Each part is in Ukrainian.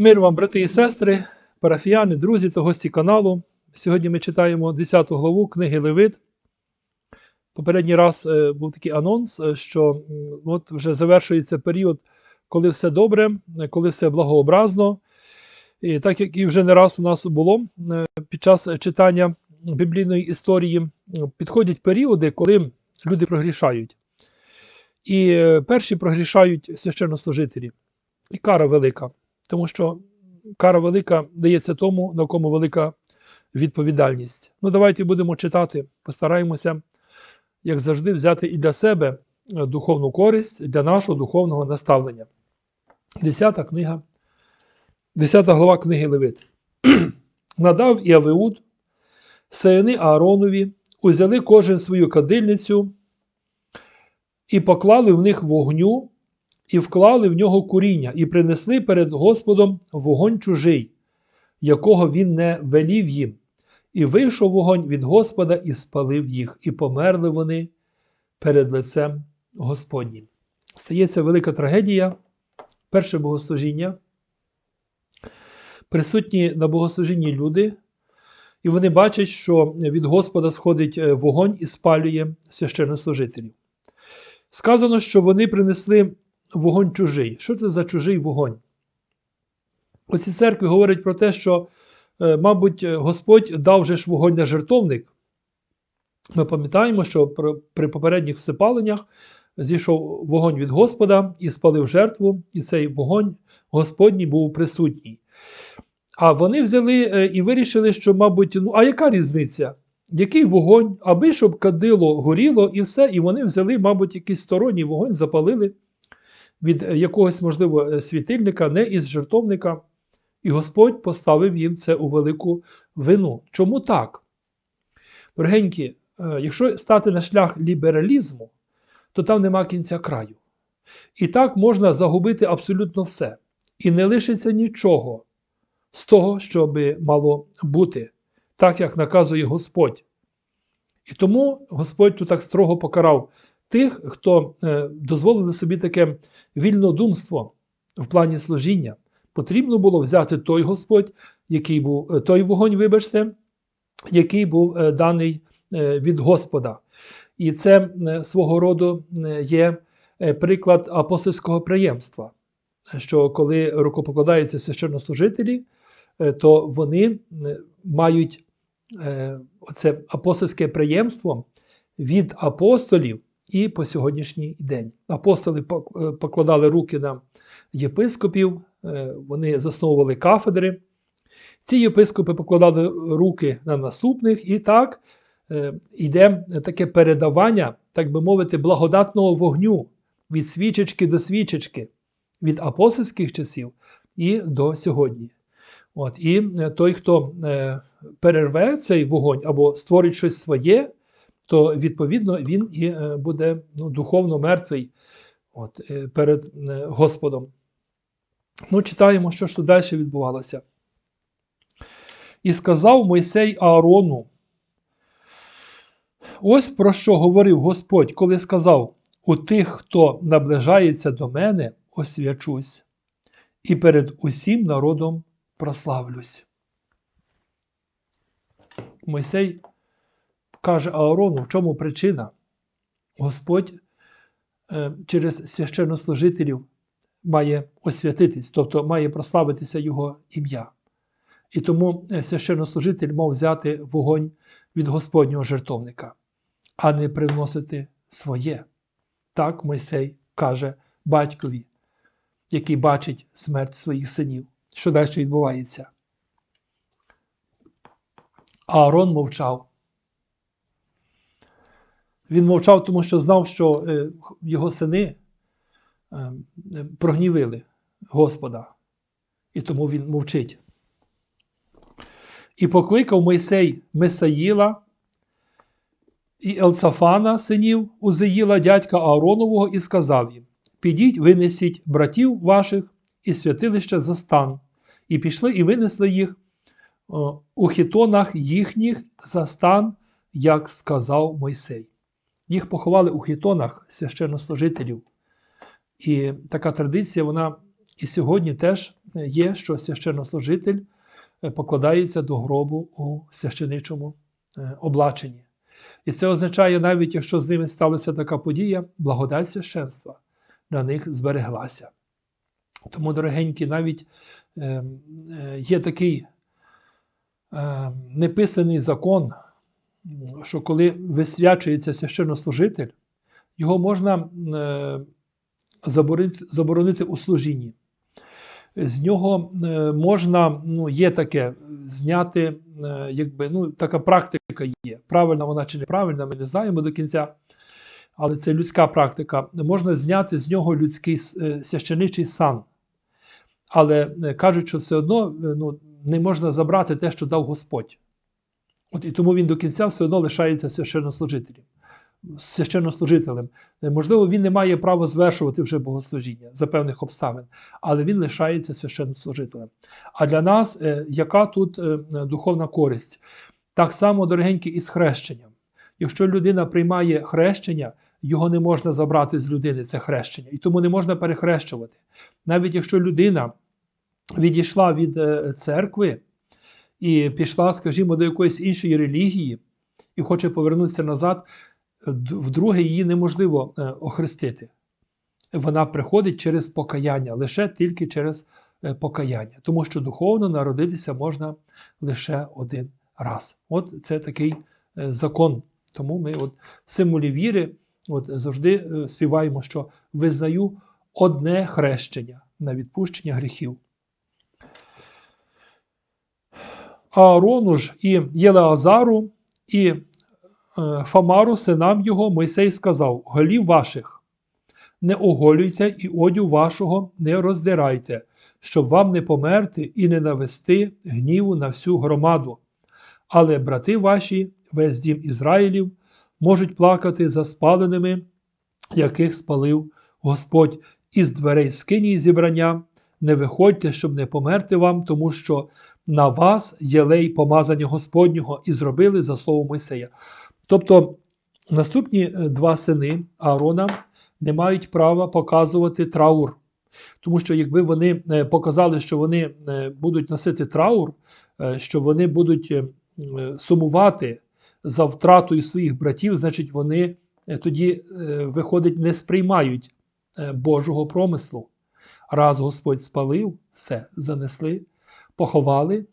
Мир вам, брати і сестри, парафіяни, друзі та гості каналу. Сьогодні ми читаємо 10 главу книги Левит. Попередній раз е, був такий анонс, е, що от вже завершується період, коли все добре, е, коли все благообразно. І так як і вже не раз у нас було під час читання біблійної історії, підходять періоди, коли люди прогрішають. І перші прогрішають священнослужителі. І кара велика. Тому що кара велика дається тому, на кому велика відповідальність. Ну, давайте будемо читати, постараємося, як завжди, взяти і для себе духовну користь для нашого духовного наставлення. Десята книга, десята глава книги Левит. Надав і Авеуд, сини Ааронові, узяли кожен свою кадильницю і поклали в них вогню і вклали в нього куріння, і принесли перед Господом вогонь чужий, якого він не велів їм. І вийшов вогонь від Господа і спалив їх, і померли вони перед лицем Господнім. Стається велика трагедія, перше богослужіння. Присутні на богослужінні люди, і вони бачать, що від Господа сходить е, вогонь і спалює священнослужителів. Сказано, що вони принесли вогонь чужий. Що це за чужий вогонь? Оці церкви говорять про те, що, е, мабуть, Господь дав же ж вогонь на жертовник. Ми пам'ятаємо, що при- попередніх всипаленнях зійшов вогонь від Господа і спалив жертву, і цей вогонь Господній був присутній. А вони взяли е, і вирішили, що, мабуть, ну а яка різниця? Який вогонь, аби щоб кадило горіло і все, і вони взяли, мабуть, якийсь сторонній вогонь, запалили від е, якогось, можливо, е, світильника, не із жертовника. І Господь поставив їм це у велику вину. Чому так? Дорогенькі, е, якщо стати на шлях лібералізму, то там нема кінця краю. І так можна загубити абсолютно все. І не лишиться нічого з того, що би мало бути, так як наказує Господь. І тому Господь тут так строго покарав тих, хто е, дозволили собі таке вільнодумство в плані служіння. Потрібно було взяти той Господь, який був е, той вогонь, вибачте, який був е, даний від Господа. І це свого роду є приклад апостольського преємства, що коли рукопокладаються священнослужителі, то вони мають е, оце апостольське преємство від апостолів і по сьогоднішній день. Апостоли е, покладали руки на єпископів, е, вони засновували кафедри. Ці єпископи покладали руки на наступних, і так е, йде таке передавання, так би мовити, благодатного вогню від свічечки до свічечки, від апостольських часів і до сьогодні. От, і той, хто перерве цей вогонь або створить щось своє, то відповідно він і е, буде ну, духовно мертвий от, е, перед е, Господом. Ну, читаємо, що ж тут далі відбувалося. І сказав Мойсей Аарону. Ось про що говорив Господь, коли сказав: у тих, хто наближається до мене, освячусь, і перед усім народом прославлюсь. Мойсей каже Аарону, в чому причина? Господь е, через священнослужителів має освятитись, тобто має прославитися Його ім'я. І тому е, священнослужитель мав взяти вогонь від Господнього жертовника, а не приносити своє. Так Мойсей каже батькові, який бачить смерть своїх синів. Що далі відбувається? Аарон мовчав. Він мовчав, тому що знав, що е, його сини е, е, прогнівили Господа. І тому він мовчить. І покликав Мойсей Месаїла і Елцафана, синів Узеїла, дядька Ааронового, і сказав їм: Підіть, винесіть братів ваших і святилище за стан. І пішли і винесли їх у хітонах їхніх за стан, як сказав Мойсей. Їх поховали у хітонах священнослужителів. І така традиція, вона І сьогодні теж є, що священнослужитель е, покладається до гробу у священичому е, облаченні. І це означає, навіть якщо з ними сталася така подія, благодать священства на них збереглася. Тому, дорогенькі, навіть е, е, є такий е, неписаний закон, що коли висвячується священнослужитель, його можна е, заборонити, заборонити у служінні. З нього е, можна, ну, є таке, зняти, е, якби, ну, така практика є. Правильна вона чи неправильна, ми не знаємо до кінця, але це людська практика. Можна зняти з нього людський священичий сан. Але кажуть, що все одно ну, не можна забрати те, що дав Господь. От і тому він до кінця все одно лишається священнослужителем. священнослужителем. Е, Можливо, він не має права звершувати вже богослужіння за певних обставин, але він лишається священнослужителем. А для нас е, яка тут е, духовна користь? Так само, дорогенькі, і з хрещенням. Якщо людина приймає хрещення, його не можна забрати з людини, це хрещення, і тому не можна перехрещувати. Навіть якщо людина відійшла від церкви і пішла, скажімо, до якоїсь іншої релігії і хоче повернутися назад, е, вдруге її неможливо е, охрестити. Вона приходить через покаяння, лише тільки через е, покаяння, тому що духовно народитися можна лише один раз. От це такий закон. Тому ми от символі віри от завжди співаємо, що визнаю одне хрещення на відпущення гріхів. Аарону ж і Єлеазару і е, Фамару, синам його, Мойсей сказав: голів ваших не оголюйте і одю вашого не роздирайте, щоб вам не померти і не навести гніву на всю громаду. Але брати ваші, весь дім Ізраїлів, можуть плакати за спаленими, яких спалив Господь, із дверей скинії зібрання. Не виходьте, щоб не померти вам, тому що на вас єлей помазання Господнього і зробили за слово Мойсея. Тобто наступні е, два сини Аарона не мають права показувати траур. Тому що якби вони е, показали, що вони е, будуть носити траур, що вони будуть сумувати за втратою своїх братів, значить вони тоді, виходить, не сприймають Божого промислу. Раз Господь спалив, все, занесли, поховали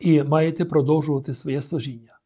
і маєте продовжувати своє служіння.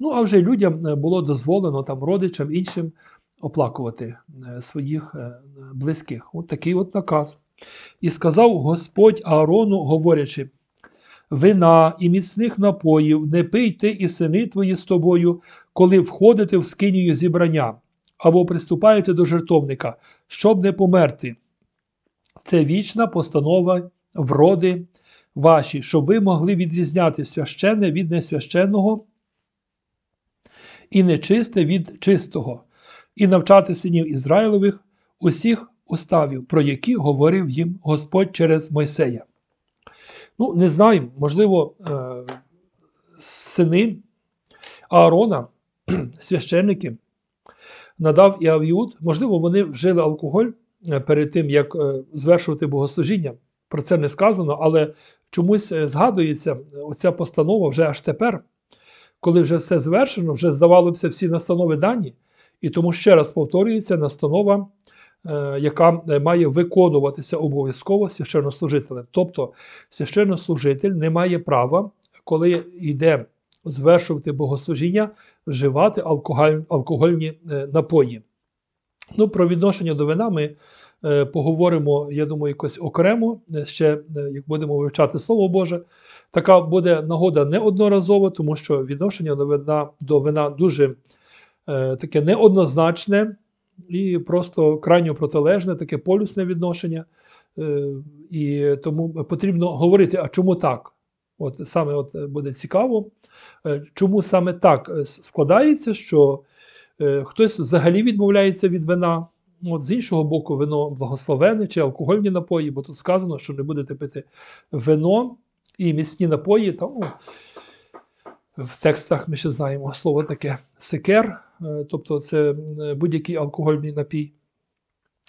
Ну, а вже людям е, було дозволено там родичам іншим оплакувати е, своїх е, близьких. От такий от наказ. І сказав Господь Аарону, говорячи: вина і міцних напоїв не пий ти і сини твої з тобою, коли входите в скинію зібрання, або приступаєте до жертовника, щоб не померти. Це вічна постанова вроди ваші, щоб ви могли відрізняти священне від несвященного і нечисте від чистого, і навчати синів Ізраїлевих усіх уставів, про які говорив їм Господь через Мойсея. Ну, не знаю, можливо, е, сини Аарона, священники, надав і можливо, вони вжили алкоголь перед тим, як е, звершувати богослужіння. Про це не сказано, але чомусь е, згадується оця постанова вже аж тепер, коли вже все звершено, вже здавалося всі настанови дані, і тому ще раз повторюється настанова, е, яка е, має виконуватися обов'язково священнослужителем. Тобто священнослужитель не має права, коли йде звершувати богослужіння, вживати алкоголь, алкогольні е, напої. Ну, про відношення до вина ми е, поговоримо, я думаю, якось окремо, е, ще е, як будемо вивчати Слово Боже. Така буде нагода неодноразова, тому що відношення до вина, до вина дуже е, таке неоднозначне і просто крайньо протилежне, таке полюсне відношення. Е, і тому потрібно говорити, а чому так? От саме от е, буде цікаво, чому саме так складається, що хтось взагалі відмовляється від вина. От з іншого боку, вино благословене чи алкогольні напої, бо тут сказано, що не будете пити вино і міцні напої. Та, ну, в текстах ми ще знаємо слово таке секер, е, тобто це будь-який алкогольний напій.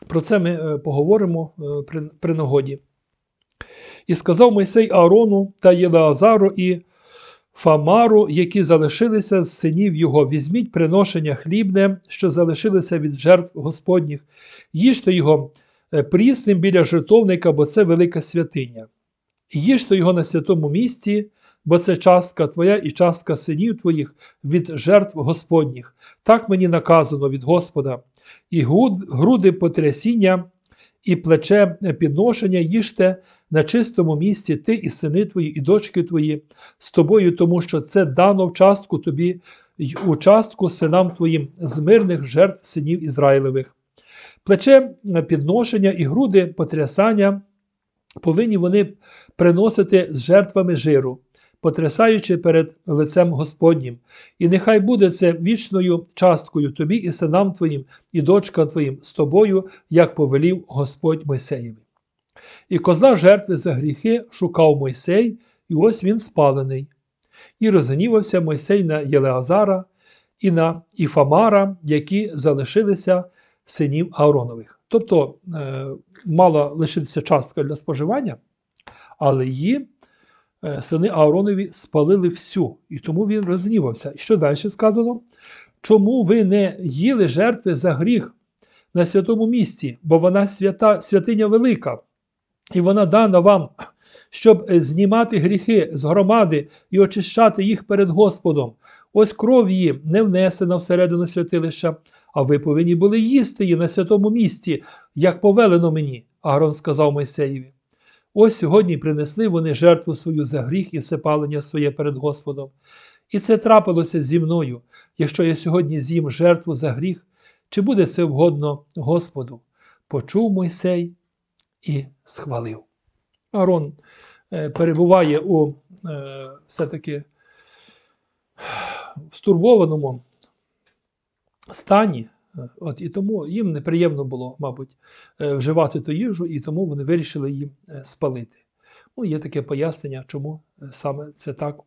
Про це ми е, поговоримо е, при, при нагоді. І сказав Мойсей Аарону та Єлеазару і Фамару, які залишилися з синів його, візьміть приношення хлібне, що залишилися від жертв Господніх, їжте його е, прісним біля жертовника, бо це велика святиня. Їжте його на святому місці, бо це частка твоя і частка синів твоїх від жертв Господніх. Так мені наказано від Господа. І груди потрясіння, і плече підношення їжте на чистому місці ти і сини твої, і дочки твої з тобою, тому що це дано в частку тобі й у частку синам твоїм з мирних жертв синів Ізраїлевих. Плече підношення і груди потрясання повинні вони приносити з жертвами жиру, потрясаючи перед лицем Господнім. І нехай буде це вічною часткою тобі і синам твоїм, і дочкам твоїм з тобою, як повелів Господь Мойсеєві. І козла жертви за гріхи шукав Мойсей, і ось він спалений. І розгнівався Мойсей на Єлеазара і на Іфамара, які залишилися синів Ааронових. Тобто е, мала лишитися частка для споживання, але її сини Ааронові спалили всю, і тому він розгнівався. І що далі сказано? Чому ви не їли жертви за гріх на святому місці, бо вона свята, святиня велика, і вона дана вам, щоб е, знімати гріхи з громади і очищати їх перед Господом. Ось кров її не внесена всередину святилища, а ви повинні були їсти її на святому місці, як повелено мені, Аарон сказав Мойсеєві. Ось сьогодні принесли вони жертву свою за гріх і всепалення своє перед Господом. І це трапилося зі мною, якщо я сьогодні з'їм жертву за гріх, чи буде це вгодно Господу? Почув Мойсей і схвалив. Аарон е, перебуває у е, все-таки стурбованому стані, От, і тому їм неприємно було, мабуть, е, вживати ту їжу, і тому вони вирішили її е, спалити. Ну, є таке пояснення, чому е, саме це так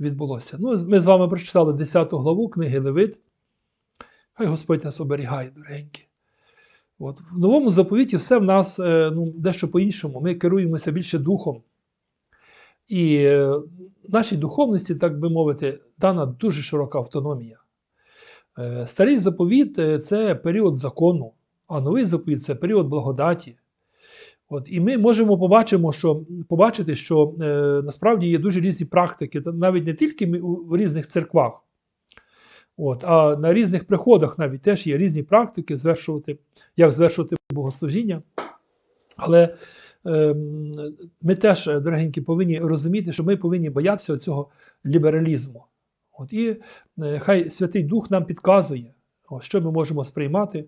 відбулося. Ну, ми з вами прочитали 10 главу книги Левит. Хай Господь нас оберігає, дорогенькі. От. В новому заповіті все в нас е, ну, дещо по-іншому. Ми керуємося більше духом. І е, нашій духовності, так би мовити, дана дуже широка автономія. Е, Старий заповіт е, це період закону, а новий заповіт це період благодаті. От, і ми можемо побачимо, що, побачити, що е, насправді є дуже різні практики, навіть не тільки в різних церквах, от, а на різних приходах навіть теж є різні практики, звершувати, як звершувати богослужіння. Але е, ми теж, е, дорогенькі, повинні розуміти, що ми повинні боятися цього лібералізму. От, і е, хай Святий Дух нам підказує, що ми можемо сприймати,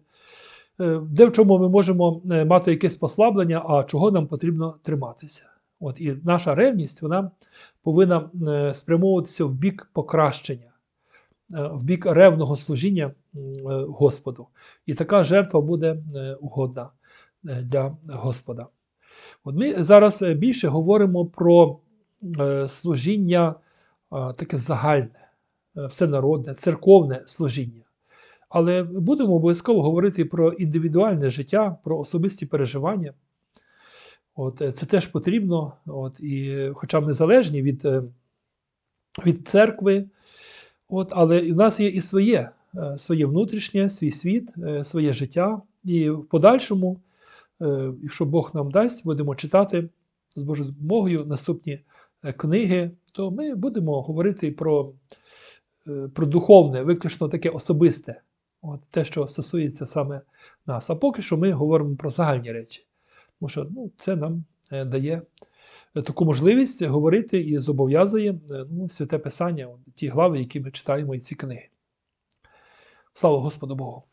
е, де в чому ми можемо е, мати якесь послаблення, а чого нам потрібно триматися. От, і наша ревність вона повинна спрямовуватися в бік покращення, в бік ревного служіння Господу. І така жертва буде угодна для Господа. От ми зараз більше говоримо про служіння таке загальне, всенародне, церковне служіння. Але будемо обов'язково говорити про індивідуальне життя, про особисті переживання. От, е, це теж потрібно, от, і, е, хоча ми залежні від, е, від церкви, от, але в нас є і своє, е, своє внутрішнє, свій світ, е, своє життя. І в подальшому, е, якщо Бог нам дасть, будемо читати з Божою допомогою наступні е, книги, то ми будемо говорити про, е, про духовне, виключно таке особисте, от, те, що стосується саме нас. А поки що ми говоримо про загальні речі. Тому що ну, це нам е, дає е, таку можливість говорити і зобов'язує е, ну, святе Писання, ті глави, які ми читаємо і ці книги. Слава Господу Богу!